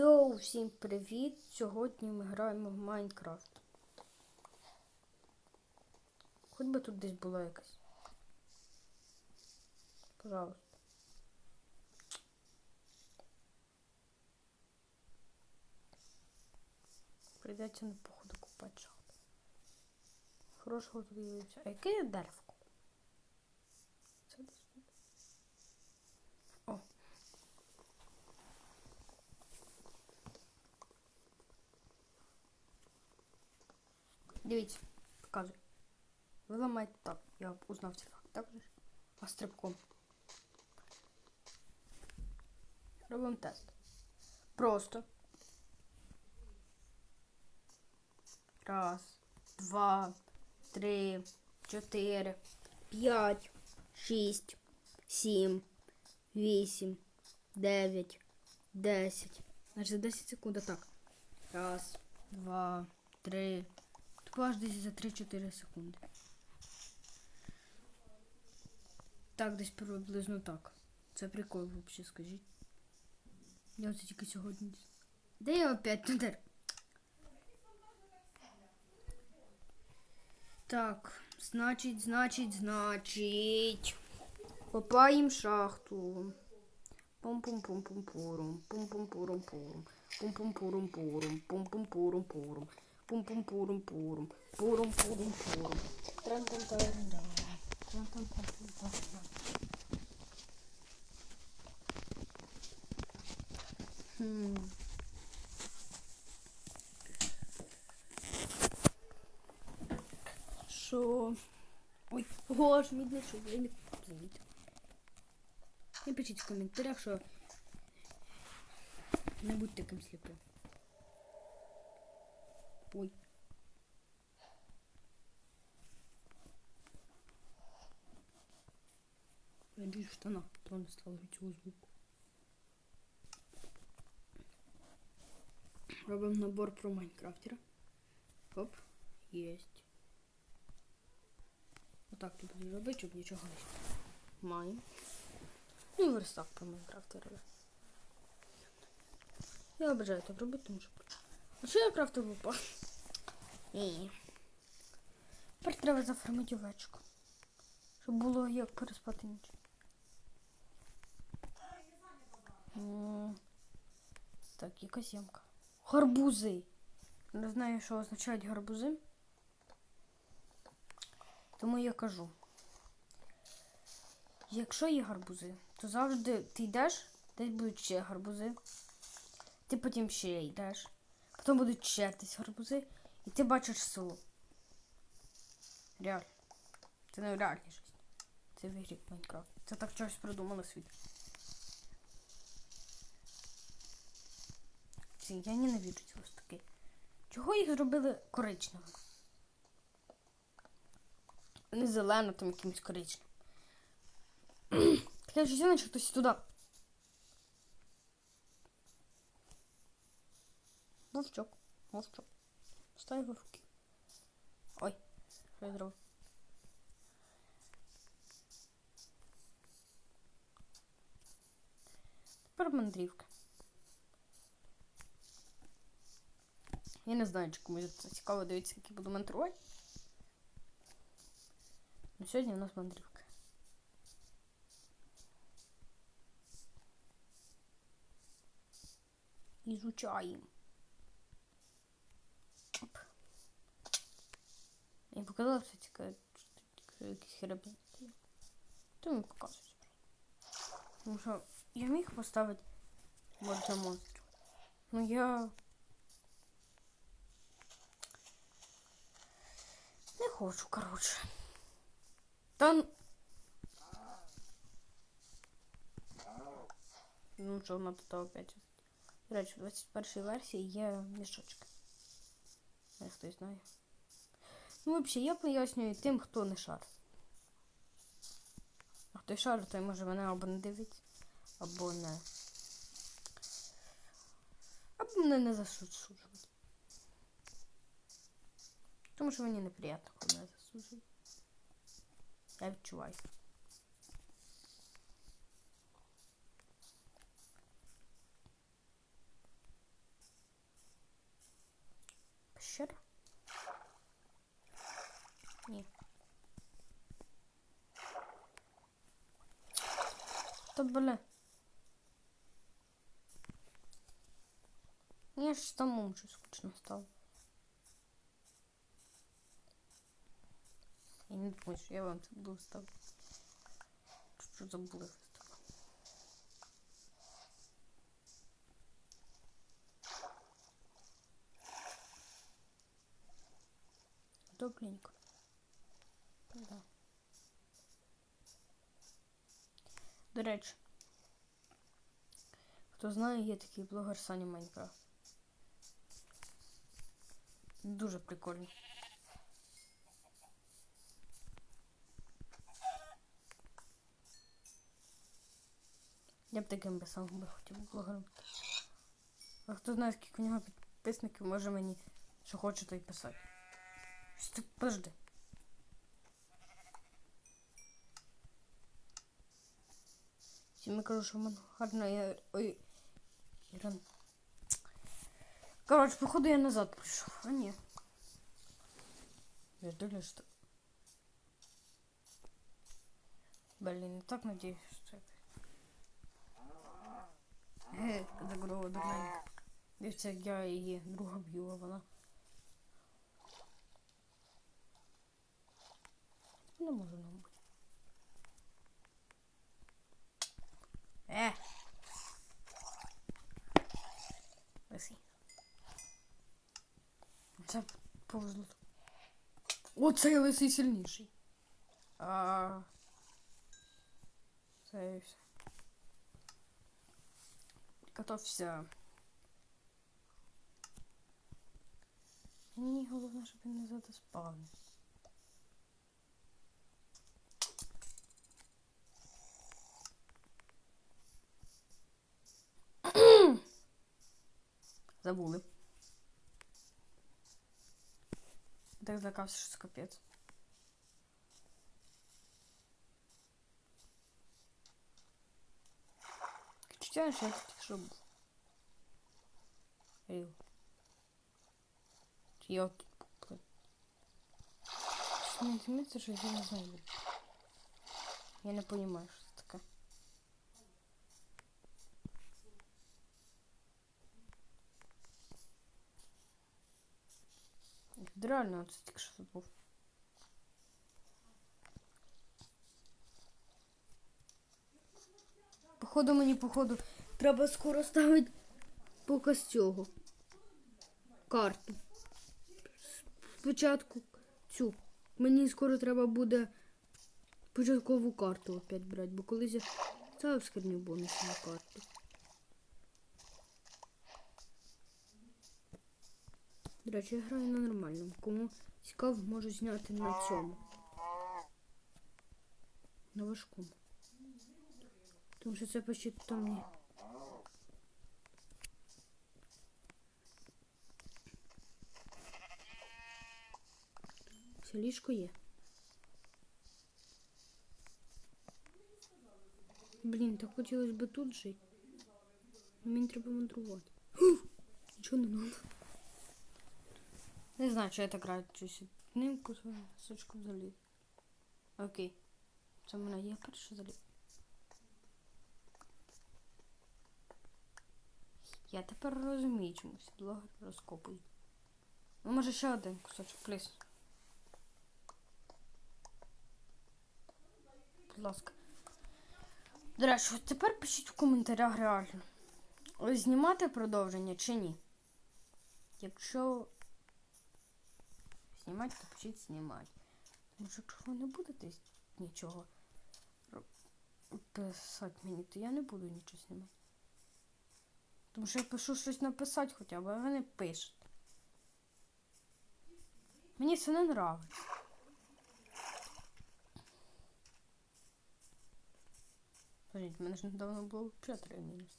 Йоу, всім привіт! Сьогодні ми граємо в Майнкрафт. Хоч би тут десь була якась. Пожалуйста. Прийдеться на походу купати шахту. Хорошого тут дивився. А яке я деревко? Це десь тут. О. Дивіться, показую. Ви ламаєте так. Я узнав цей факт. Так же? А стрибком. Робимо тест. Просто. Раз, два, три, чотири, п'ять, шість, сім, вісім, дев'ять, десять. Значить, за 10 секунд. Так. Раз, два, три. Тако аж десь за 3-4 секунди. Так, десь приблизно так. Це прикол взагалі, скажіть. Я оце тільки сьогодні. Де я опять туди? Так, значить, значить, значить. Копаємо шахту. Пум-пум-пум-пум-пурум. Пум-пум-пурум-пурум. Пум-пум-пурум-пурум. Пум-пум-пурум-пурум. Пум-пум-пурум-пурум. Пурум-пурум-пурум. Тран-тан-таран-дан. Тран-тан-тан-тан-тан. Хм. Що? Ой, мідний що я не замітив. Напишіть в коментарях, що не будь таким сліпим. Ой. Я надеюсь, в штанах, то не стало цього звуку. Робимо набор про Майнкрафтера. Оп, єсть. Отак ти будеш робити, щоб нічого не маємо. Ну і верстак про Майнкрафтера. Я обожаю так робити, тому що. А що я крафтив лупа? Ні. Тепер треба зафармити овечку. Щоб було як переспати ніч. Так, яка зйомка. Гарбузи. Не знаю, що означають гарбузи. Тому я кажу. Якщо є гарбузи, то завжди ти йдеш, десь будуть ще гарбузи. Ти потім ще йдеш. Потім будуть ще десь гарбузи. І ти бачиш село. Реально. Це не реальність. щось. Це в ігрі Майнкрафт. Це так щось придумали світ. Я ненавиджу ці листки. Чого їх зробили коричневими? Не зелено, там якимось коричневим. Таке ж наче хтось туди. Вовчок, вовчок. Стай вовки. Ой, що я зробив? Тепер мандрівка. Я не знаю, чи комусь це цікаво дивитися, як я буду мандрувати. Ну, сьогодні у нас мандрівка. Изучаем. Я показала все цікаве, що якісь херебні. То мені показують. Тому що я міг поставити може монстрів. Ну я не хочу, коротше. Та н- Ну що вона тут опять. До речі, в 21 версії є мішочки. Не хтось знає. Ну, взагалі, я пояснюю тим, хто не шар. А хто шар, той може мене або не дивить, або не. Або мене не засуджують. Тому що мені неприємно, коли мене засуджують. Я відчуваю. Ні. Та бля. Я ж самому щось скучно стало. Я не думаю, що я вам це буду ставити. Що забули. Добренько. Да. До речі, хто знає, є такий блогер Саня Майнкрафт. Дуже прикольно. Я б таким би сам би хотів блогером. А хто знає, скільки у нього підписників, може мені що хоче, то й писати. Подожди. В мене гарно я. Ой. Іран. Коротше, походу я назад прийшов. А ні. Я думаю, що... Блин, я так надеюсь, что это... Е, загрова дурненька. Дивіться, як я її друга б'ю, а вона... Не може нам бути. Е! Лисий. Це повезло. О, цей лисий сильніший. А... Це і все. Готовься. Мені головне, щоб він не задоспавнив. Забули. Так злякався, що це капець. Відчуття, що я тут тільки що був. Ріл. Чи я тут був, блин. Щось Мені здається, що я не знаю. блін. Я не понимаю, Таке. Реально, це тільки що був. Походу мені, походу, треба скоро ставити показ цього. Карту. Спочатку цю. Мені скоро треба буде початкову карту опять брати, бо колись я ставив скриню бонусну карту. До речі, я граю на нормальному. Кому цікаво, можу зняти на цьому. На важкому. Тому що це почти там ні. Все ліжко є. Блін, так хотілося б тут жити. Мені треба мандрувати. Нічого не надо. Не знаю, чи я так граю щось одним кусочком заліз. Окей. Це в мене є перший заліз. Я тепер розумію, чомусь блогер розкопує. Ну, може ще один кусочок, пліс. Будь ласка. До речі, тепер пишіть в коментарях реально. Знімати продовження чи ні. Якщо знімати, то пишіть знімати. Тому що якщо ви не будете нічого писати мені, то я не буду нічого знімати. Тому що я пишу щось написати хоча б, а ви не. Мені це не нравиться. Подождіть, в мене ж недавно було взагалі три мінус.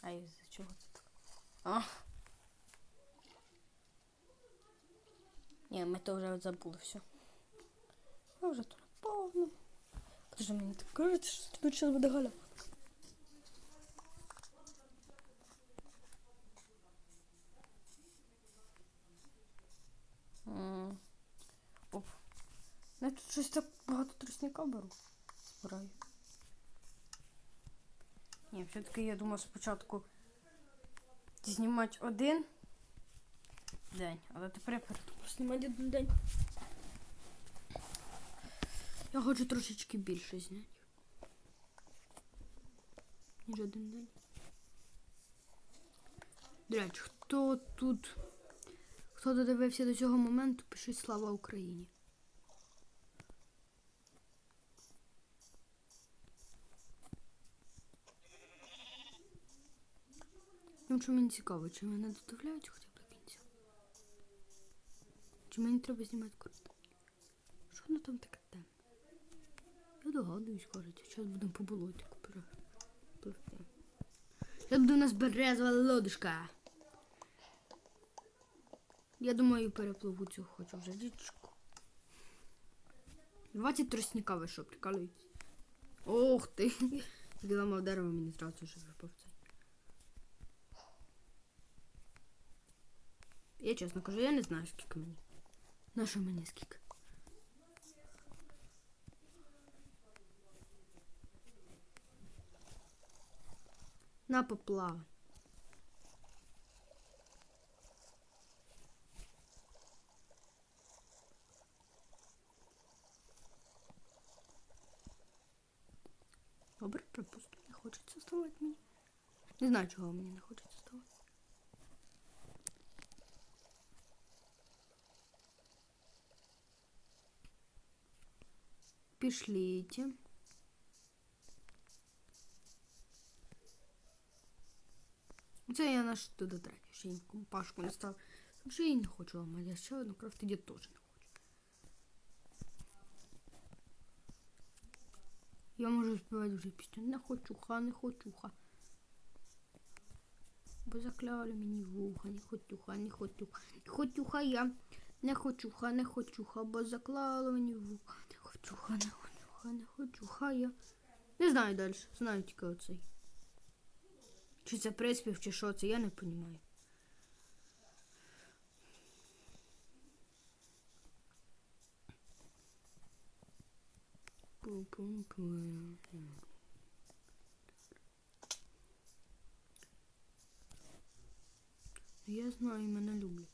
А із-за чого це так? А. Ні, ми то вже забули все. Я ну, вже тут повно. Подожди, мені так кажеться, що тут зараз буде галя. Оп. Я тут щось так багато тростника беру. Збираю. Ні, все-таки я думав спочатку знімати один день, але тепер я знімати один день. Я хочу трошечки більше зняти. Ніж один день. До речі, хто тут, хто додивився до цього моменту, пишіть слава Україні. Ну, що мені цікаво, чи мене додивляють хоча б? Чи мені треба знімати круто? Що воно там таке темне? Я догадуюсь, кажуть, зараз будемо по болотику перепливти. Зараз буде у нас березова лодочка. Я думаю, перепливу цю хочу вже річку. 20 тростника ви що, прикалуєтесь? Ох ти! Я ламав дерево, мені зразу вже випав цей. Я чесно кажу, я не знаю, скільки мені. На що мені скільки? На поплава. Добре, припустимо, не хочеться ставати мені. Не знаю, чого мені не хочеться Пішліть. Це я наш туди третю, ще й пашку не став. Вже я не хочу ламати, я ще одну крафтити теж не хочу. Я можу співати вже пісню. Не хочуха, не хочуха. Бо закляли мені вуха, не хотюха, не хотюха, не хотюха я. Не хочуха, не хочуха, бо заклала мені вуха. Не хочуха, не хочуха, не я. Не знаю далі, знаю тільки оцей. Чи це приспів, чи що це, я не розумію. Я знаю, мене люблять.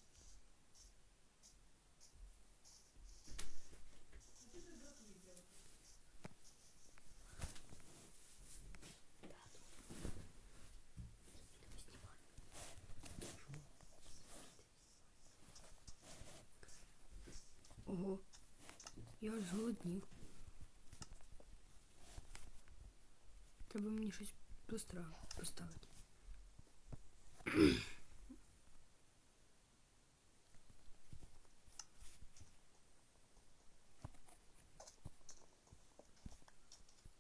Аж. Треба мені щось поставити.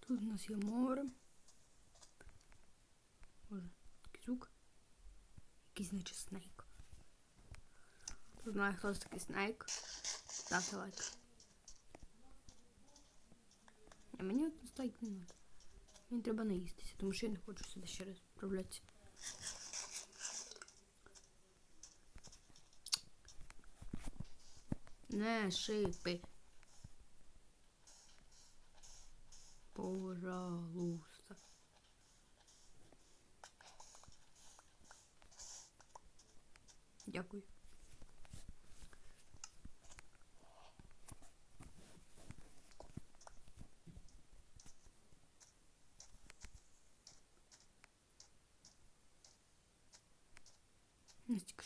Тут у нас є море. Боже, такий звук. Якийсь значить снейк. Хто знає, хто це такий снейк. Ставте лайк. А мені от лайк не треба. Мені треба наїстися, тому що я не хочу сюди ще раз відправлятися. Не шипи. Пожалуйста. Дякую.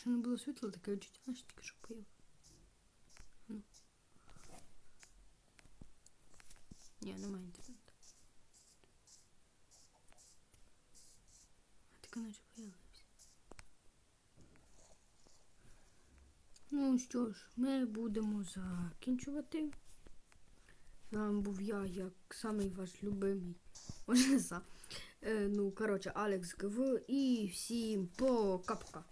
Що не було світла, таке відчуття, знаєш, тільки що поїв. Ну. Ні, немає інтернету. А таке наче появився. Ну що ж, ми будемо закінчувати. З вами був я, як самий ваш любимий. Може, сам. Ну, коротше, Алекс ГВ і всім пока-пока.